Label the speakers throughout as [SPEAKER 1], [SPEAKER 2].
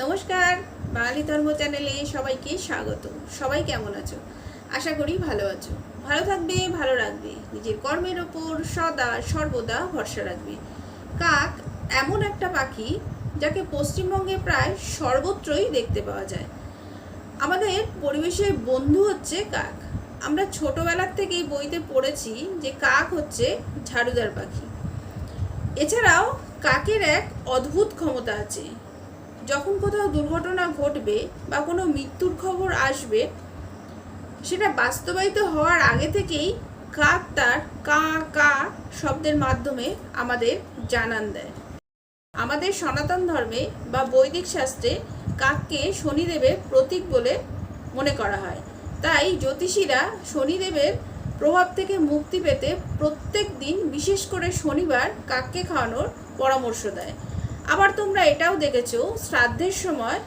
[SPEAKER 1] নমস্কার, বাঙালি ধর্ম চ্যানেলে সবাইকে স্বাগত। সবাই কেমন আছো? আশা করি ভালো আছো। ভালো থাকবে, ভালো রাখবে। নিজের কর্মের ওপর সদা, সর্বদা ভরসা রাখবে। কাক এমন একটা পাখি যাকে পশ্চিমবঙ্গে প্রায় সর্বত্রই দেখতে পাওয়া যায়। আমাদের পরিবেশের বন্ধু হচ্ছে কাক। আমরা ছোটবেলার থেকেই বইতে পড়েছি যে কাক হচ্ছে ঝাড়ুদার পাখি। এছাড়াও কাকের এক অদ্ভুত ক্ষমতা আছে। যখন কোথাও দুর্ঘটনা ঘটবে বা কোনো মৃত্যুর খবর আসবে, সেটা বাস্তবায়িত হওয়ার আগে থেকেই কাক তার কা কা শব্দের মাধ্যমে আমাদের জানান দেয়। আমাদের সনাতন ধর্মে বা বৈদিক শাস্ত্রে কাককে শনিদেবের প্রতীক বলে মনে করা হয়। তাই জ্যোতিষীরা শনিদেবের প্রভাব থেকে মুক্তি পেতে প্রত্যেক দিন বিশেষ করে শনিবার কাককে খাওয়ানোর পরামর্শ দেয়। আবার তোমরা এটাও দেখেছ, শ্রাদ্ধের সময়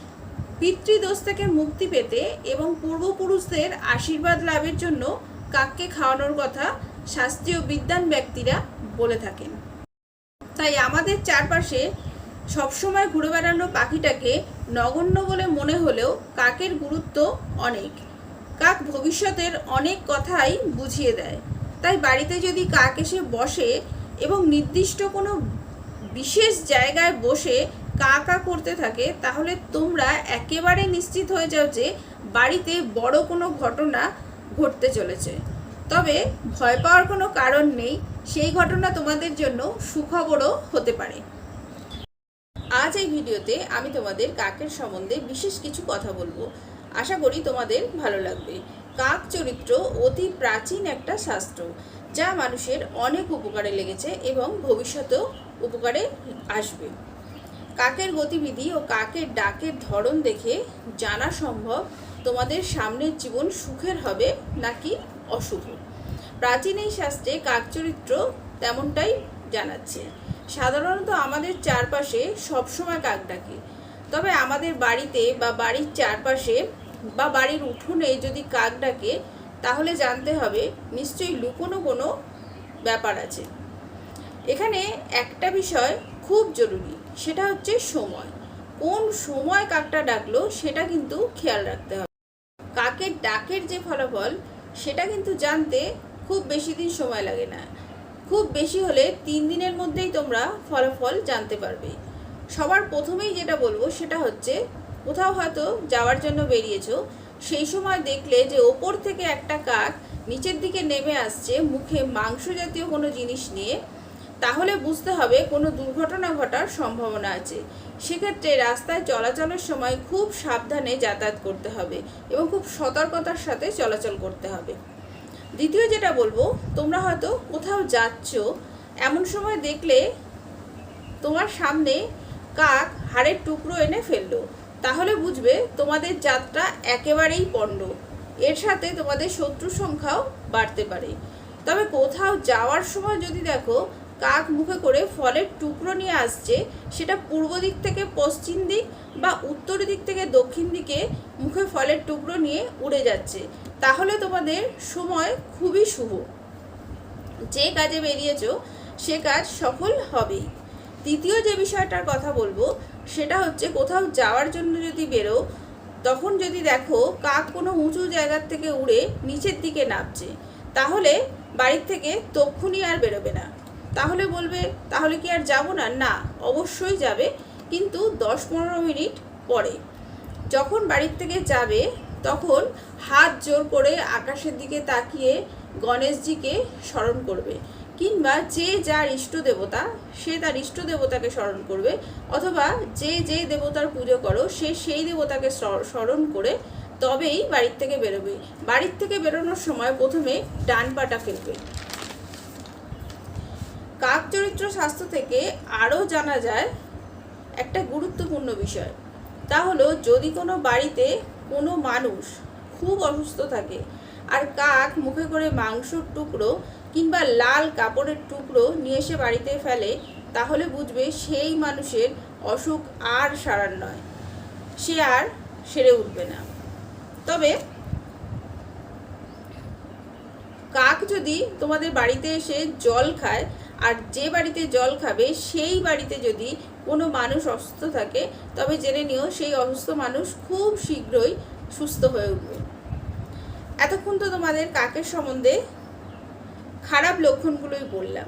[SPEAKER 1] পিতৃদোষ থেকে মুক্তি পেতে এবং পূর্বপুরুষদের আশীর্বাদ লাভের জন্য কাককে খাওয়ানোর কথা শাস্ত্রীয় বিদ্যান ব্যক্তিরা বলে থাকেন। তাই আমাদের চারপাশে সবসময় ঘুরে বেড়ানো পাখিটাকে নগণ্য বলে মনে হলেও কাকের গুরুত্ব অনেক। কাক ভবিষ্যতের অনেক কথাই বুঝিয়ে দেয়। তাই বাড়িতে যদি কাক এসে বসে এবং নির্দিষ্ট কোনো বিশেষ জায়গায় বসে কা কা করতে থাকে, তাহলে তোমরা একেবারে নিশ্চিত হয়ে যাও যে বাড়িতে বড় কোনো ঘটনা ঘটতে চলেছে। তবে ভয় পাওয়ার কোনো কারণ নেই, সেই ঘটনা তোমাদের জন্য সুখবরও হতে পারে। আজ এই ভিডিওতে আমি তোমাদের কাকের সম্বন্ধে বিশেষ কিছু কথা বলব। আশা করি তোমাদের ভালো লাগবে। কাক চরিত্র অতি প্রাচীন একটা শাস্ত্র। যা মানুষের অনেক উপকারে লেগেছে এবং ভবিষ্যতেও উপকারে আসবে। কাকের গতিবিধি ও কাকের ডাকের ধরন দেখে জানা সম্ভব তোমাদের সামনের জীবন সুখের হবে নাকি অশুভ। প্রাচীন এই শাস্ত্রে কাক চরিত্র তেমনটাই জানাচ্ছে। সাধারণত আমাদের চারপাশে সবসময় কাক ডাকে। তবে আমাদের বাড়িতে বা বাড়ির চারপাশে বা বাড়ির উঠোনে যদি কাক ডাকে তাহলে জানতে হবে, নিশ্চয়ই লুকোনো কোনো ব্যাপার আছে। এখানে একটা বিষয় খুব জরুরি, সেটা হচ্ছে সময়। কোন সময় কাকটা ডাকলো সেটা কিন্তু খেয়াল রাখতে হবে। কাকের ডাকের যে ফলাফল, সেটা কিন্তু জানতে খুব বেশি দিন সময় লাগে না। খুব বেশি হলে তিন দিনের মধ্যেই তোমরা ফলাফল জানতে পারবে। সবার প্রথমেই যেটা বলব সেটা হচ্ছে, কোথাও হয়তো যাওয়ার জন্য বেরিয়েছো সেই সময় দেখলে যে ওপর থেকে একটা কাক নিচের দিকে নেমে আসছে, মুখে মাংস জাতীয় কোনো জিনিস নিয়ে, তাহলে বুঝতে হবে কোনো দুর্ঘটনা ঘটার সম্ভাবনা আছে। সেক্ষেত্রে রাস্তায় চলাচলের সময় খুব সাবধানে যাতায়াত করতে হবে এবং খুব সতর্কতার সাথে চলাচল করতে হবে। দ্বিতীয় যেটা বলব, তোমরা হয়তো কোথাও যাচ্ছ, এমন সময় দেখলে তোমার সামনে কাক হাড়ের টুকরো এনে ফেলল। তাহলে বুঝবে তোমাদের যাত্রা একেবারেই পণ্ড। এর সাথে তোমাদের শত্রু সংখ্যাও বাড়তে পারে। তবে কোথাও যাওয়ার সময় যদি দেখো, কাক মুখে করে ফলের টুকরো নিয়ে আসছে, সেটা পূর্ব দিক থেকে পশ্চিম দিক বা উত্তর দিক থেকে দক্ষিণ দিকে মুখে ফলের টুকরো নিয়ে উড়ে যাচ্ছে। তাহলে তোমাদের সময় খুবই শুভ। যে কাজে বেরিয়েছো, সে কাজ সফল হবেই। তৃতীয় যে বিষয়টার কথা বলব সেটা হচ্ছে কোথাও যাওয়ার জন্য যদি বেরো, তখন যদি দেখো কাক কোনো উঁচু জায়গার থেকে উড়ে নিচের দিকে নামছে, তাহলে বাড়ির থেকে তক্ষুনি আর বেরোবে না। তাহলে বলবে, তাহলে কি আর যাব না? না, অবশ্যই যাবে। কিন্তু দশ পনেরো মিনিট পরে যখন বাড়ির থেকে যাবে, তখন হাত জোর করে আকাশের দিকে তাকিয়ে গণেশজিকে স্মরণ করবে। কিংবা যে যার ইষ্ট দেবতা সে তার ইষ্ট দেবতাকে স্মরণ করবে, অথবা যে যে দেবতার পুজো করো, সে সেই দেবতাকে স্মরণ করে তবেই বাড়ির থেকে বেরোবে। বাড়ির থেকে বেরোনোর সময় প্রথমে ডান পাটা ফেলবে। কাক চরিত্র স্বাস্থ্য থেকে আরও জানা যায় একটা গুরুত্বপূর্ণ বিষয়। তা হলো, যদি কোনো বাড়িতে কোনো মানুষ খুব অসুস্থ থাকে, আর কাক মুখে করে মাংসর টুকরো কিংবা লাল কাপড়ের টুকরো নিয়ে এসে বাড়িতে ফেলে, তাহলে বুঝবে সেই মানুষের অসুখ আর সারার নয়। সে আর সেরে উঠবে না। তবে কাক যদি তোমাদের বাড়িতে এসে জল খায় আর যে বাড়িতে জল খাবে, সেই বাড়িতে যদি কোনো মানুষ অসুস্থ থাকে, তবে জেনে নিও সেই অসুস্থ মানুষ খুব শীঘ্রই সুস্থ হয়ে উঠবে। এতক্ষণ তো তোমাদের কাকের সম্বন্ধে খারাপ লক্ষণগুলোই বললাম।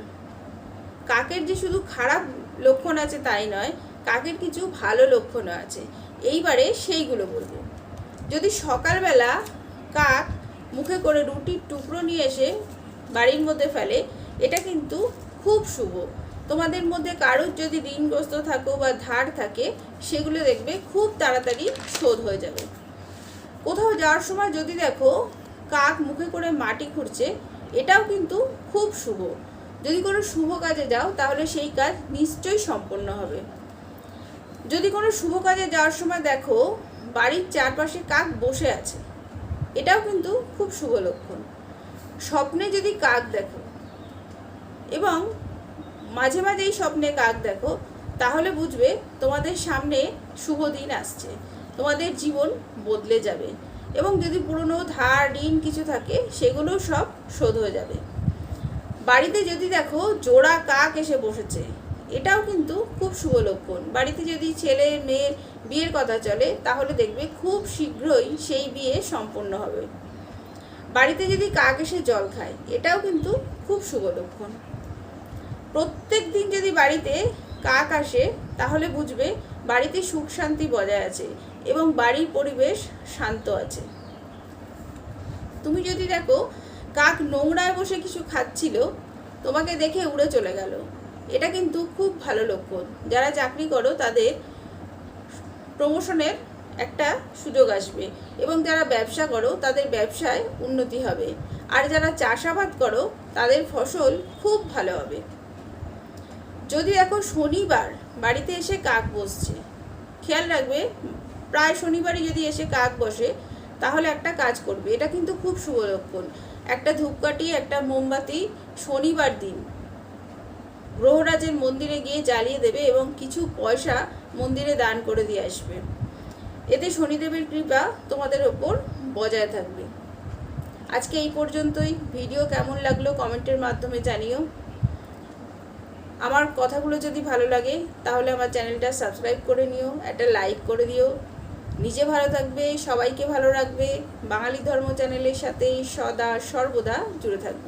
[SPEAKER 1] কাকের যে শুধু খারাপ লক্ষণ আছে তাই নয়, কাকের কিছু ভালো লক্ষণও আছে। এইবারে সেইগুলো বলব। যদি সকালবেলা কাক মুখে করে রুটির টুকরো নিয়ে এসে বাড়ির মধ্যে ফেলে, এটা কিন্তু খুব শুভ। তোমাদের মধ্যে কারোর যদি ঋণগ্রস্ত থাকো বা ধার থাকে, সেগুলো দেখবে খুব তাড়াতাড়ি শোধ হয়ে যাবে। কোথাও যাওয়ার সময় যদি দেখো কাক মুখে করে মাটি খুঁড়ছে এটাও কিন্তু খুব শুভ। যদি কোনো শুভ কাজে যাও, তাহলে সেই কাজ নিশ্চয়ই সম্পন্ন হবে। যদি কোনো শুভ কাজে যাওয়ার সময় দেখো, বাড়ির চারপাশে কাক বসে আছে। এটাও কিন্তু খুব শুভ লক্ষণ। স্বপ্নে যদি কাক দেখো এবং মাঝে মাঝেই স্বপ্নে কাক দেখো, তাহলে বুঝবে তোমাদের সামনে শুভ দিন আসছে। তোমাদের জীবন বদলে যাবে। এবং যদি পুরনো ধার, ঋণ কিছু থাকে, সেগুলো সব শোধ হয়ে যাবে। বাড়িতে যদি দেখো জোড়া কাক এসে বসেছে, এটাও কিন্তু খুব শুভ লক্ষণ। বাড়িতে যদি ছেলে, মেয়ের বিয়ের কথা চলে, তাহলে দেখবে খুব শীঘ্রই সেই বিয়ে সম্পন্ন হবে। বাড়িতে যদি কাক এসে জল খায়, এটাও কিন্তু খুব শুভ লক্ষণ। প্রত্যেক দিন যদি বাড়িতে কাক আসে, তাহলে বুঝবে বাড়িতে সুখ শান্তি বজায় আছে এবং বাড়ির পরিবেশ শান্ত আছে। তুমি যদি দেখো, কাক নোংরায় বসে কিছু খাচ্ছিল, তোমাকে দেখে উড়ে চলে গেল। এটা কিন্তু খুব ভালো লক্ষণ। যারা চাকরি করো, তাদের প্রমোশনের একটা সুযোগ আসবে এবং যারা ব্যবসা করো, তাদের ব্যবসায় উন্নতি হবে। আর যারা চাষাবাদ করো, তাদের ফসল খুব ভালো হবে। যদি দেখো শনিবার, বাড়িতে এসে কাক বসছে। খেয়াল রাখবে, প্রায় শনিবারই যদি এসে কাক বসে, তাহলে একটা কাজ করবে। এটা কিন্তু খুব শুভ লক্ষণ। একটা ধূপকাঠি, একটা মোমবাতি শনিবার দিন। গ্রহরাজের মন্দিরে গিয়ে জ্বালিয়ে দেবে এবং কিছু পয়সা মন্দিরে দান করে দিয়ে আসবে। এতে শনিদেবের কৃপা তোমাদের ওপর বজায় থাকবে। আজকে এই পর্যন্তই। ভিডিও কেমন লাগল কমেন্টের মাধ্যমে জানিও। আমার কথাগুলো যদি ভালো লাগে, তাহলে আমার চ্যানেলটা সাবস্ক্রাইব করে নিও, একটা লাইক করে দিও। নিজে ভালো থাকবে, সবাইকে ভালো রাখবে। বাঙালি ধর্ম চ্যানেলের সাথে সদা সর্বদা জুড়ে থাকবে।